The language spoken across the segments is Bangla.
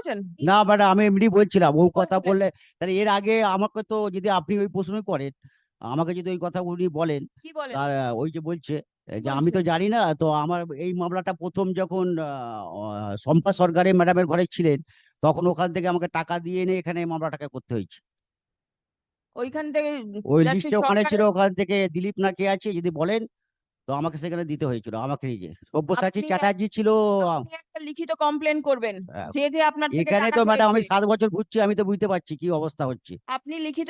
করেছেন? না ম্যাডাম আমি এমনি বলছিলাম ও কথা বললে তাহলে এর আগে আমাকে তো যদি আপনি ওই প্রশ্নই করেন আমাকে যদি ওই কথা উনি বলেন কি বলেন? ওই যে বলছে যে আমি তো জানি না তো আমার এই মামলাটা প্রথম যখন শম্পা সরকারের ম্যাডামের ঘরে ছিলেন তখন ওখান থেকে আমাকে টাকা দিয়ে এনে এখানে মামলাটাকে করতে হয়েছে। ওইখান থেকে ওই লিস্টে ওখানে ছিল ওখান থেকে দিলীপ না কে আছে যদি বলেন তো আমাকে সেখানে দিতে হয়েছিল আমাকে নিজে। সব্যসাচী চ্যাটার্জি ছিল একটা লিখিত কমপ্লেন করবেন। যে যে আপনার থেকে এখানে তো ম্যাডাম আমি সাত বছর ঘুরছি আমি তো বুঝতে পারছি কি অবস্থা হচ্ছে। আপনি লিখিত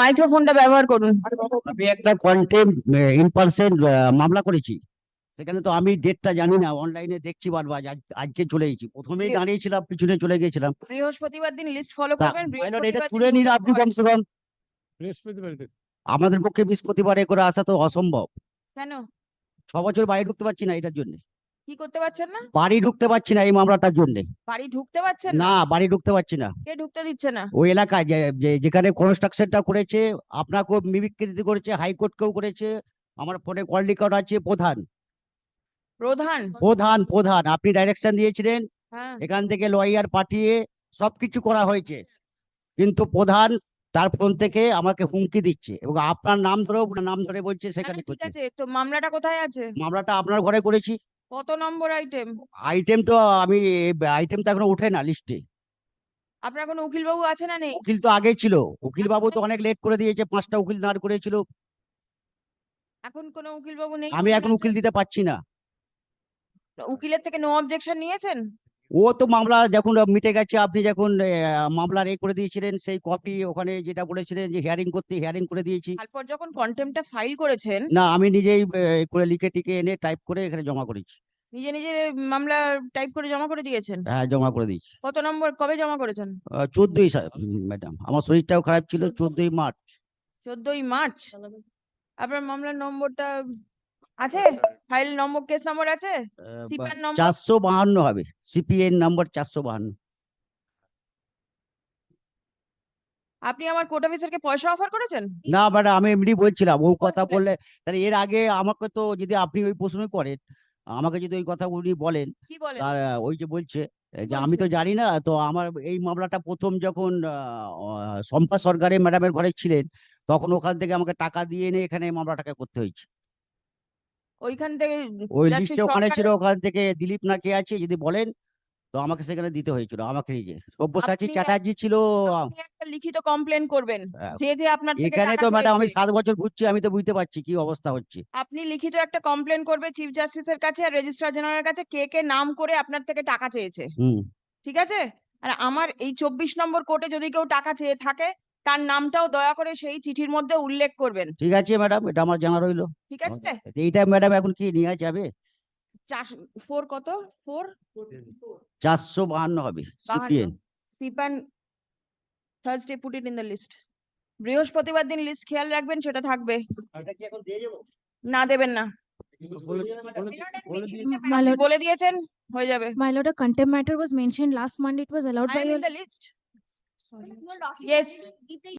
মাইক্রোফোনটা ব্যবহার করুন। আমি একটা কন্টেম্প ইন পার্সেন্ট মামলা করেছি। সেখানে তো আমি ডেটটা জানি না অনলাইনে দেখছি বারবার আজকে চলে গেছি প্রথমেই দাঁড়িয়েছিলাম পিছনে চলে গেছিলাম। বৃহস্পতিবার দিন লিস্ট ফলো করবেন এটা তুলে নিন আপনি। কমসে কম। বৃহস্পতিবার দিন। আমাদের পক্ষে বৃহস্পতিবারে করে আসা তো অসম্ভব। কেন? ছ বছর বাড়ি ঢুকতে পারছি না এটার জন্য। কি করতে পারছেন না? বাড়ি ঢুকতে পারছি না এই মামলাটার জন্য। বাড়ি ঢুকতে পারছেন না? না বাড়ি ঢুকতে পারছি না। কে ঢুকতে দিচ্ছে না? ওই এলাকায় যেখানে কনস্ট্রাকশনটা করেছে আপনাকেও মিমিক্রিতি করেছে হাইকোর্টকেও করেছে আমার ফোনে কল রেকর্ড আছে প্রধান। প্রধান। প্রধান প্রধান। আপনি ডাইরেকশন দিয়েছিলেন হ্যাঁ। এখান থেকে লয়ার পাঠিয়ে সবকিছু করা হয়েছে। কিন্তু প্রধান তার ফোন থেকে আমাকে হুমকি দিচ্ছে এবং আপনার নাম ধরেও নাম ধরে বলছে না, সেখানে ঠিক আছে। তো মামলাটা কোথায় আছে? মামলাটা আপনার ঘরে করেছি। কত নম্বর আইটেম আইটেম তো আমি আইটেম তো এখনও ওঠে না লিস্টে আপনার কোনো উকিল বাবু আছে না নেই? উকিল তো আগে ছিল। উকিল বাবু তো অনেক লেট করে দিয়েছে পাঁচটা উকিল দাঁড় করেছিল। এখন কোনো উকিল বাবু নেই? আমি এখন উকিল দিতে পারছি না। উকিলের থেকে নো অবজেকশন নিয়েছেন? ও তো মামলা যখন মিটে গেছে আপনি যখন মামলার এ করে দিয়েছিলেন সেই কপি ওখানে যেটা বলেছিলেন যে হিয়ারিং করতে হিয়ারিং করে দিয়েছি। তারপর যখন কন্টেম্পটা ফাইল করেছেন? না আমি নিজেই করে লিখে টিকে এনে টাইপ করে এখানে জমা করেছি। নিজে নিজে মামলা টাইপ করে জমা করে দিয়েছেন? হ্যাঁ জমা করে দিয়েছি। কত নম্বর কবে জমা করেছেন? চোদ্দই ম্যাডাম আমার শরীরটাও খারাপ ছিল চোদ্দই মার্চ। চোদ্দই মার্চ? আপনার মামলার নম্বরটা আছে? ফাইল নম্বর কেস নম্বর আছে? সিপার নম্বর? চারশো বাহান্ন হবে। সিপিএন নম্বর চারশো বাহান্ন। আপনি আমার কোর্ট অফিসারকে পয়সা অফার করেছেন? না ম্যাডাম আমি এমনি বলছিলাম ও কথা বললে তাহলে এর আগে আমাকে তো যদি আপনি ওই প্রশ্ন করেন আমাকে যদি ওই কথা উনি বলেন তার ওই যে বলছে যে আমি তো জানি না তো আমার এই মামলাটা প্রথম যখন শম্পা সরকারের ম্যাডামের ঘরে ছিলেন তখন ওখান থেকে আমাকে টাকা দিয়ে এনে এখানে মামলাটাকে করতে হয়েছে। ওইখান থেকে ওই লিস্টে ওখানে ছিল ওখান থেকে দিলীপ না কে আছে যদি বলেন তো আমাকে সেখানে দিতে হয়েছিল আমাকে নিজে সব্যসাচী চ্যাটার্জি ছিল আপনি একটা লিখিত কমপ্লেন করবেন হ্যাঁ। যে যে আপনার থেকে এখানে টাকা তো ম্যাডাম আমি। সাত বছর ঘুরছি আমি তো বুঝতে পারছি কি অবস্থা হচ্ছে। আপনি লিখিত একটা কমপ্লেন করবে চিফ জাস্টিসের কাছে আর রেজিস্ট্রার জেনারেলের কাছে কে কে নাম করে আপনার থেকে টাকা চেয়েছে। হুম। ঠিক আছে? আর আমার এই চব্বিশ নম্বর কোর্টে যদি কেউ টাকা চেয়ে থাকে তার নামটাও দয়া করে সেই চিঠির মধ্যে উল্লেখ করবেন। ঠিক আছে ম্যাডাম এটা আমার জানা রইল। ঠিক আছে? এইটা ম্যাডাম এখন কি নেওয়া যাবে? ফোর কত? ফোর? চারশো বাহান্ন হবে সিপিএন সিপান Thursday put it in the list. বৃহস্পতিবার দিন লিস্ট খেয়াল রাখবেন সেটা থাকবে। এটা কি এখন দিয়ে যাব না দেবেন না। বলে- দিয়েছেন হয়ে যাবে। was mentioned last Monday. It was allowed I by am your in the list. Yes.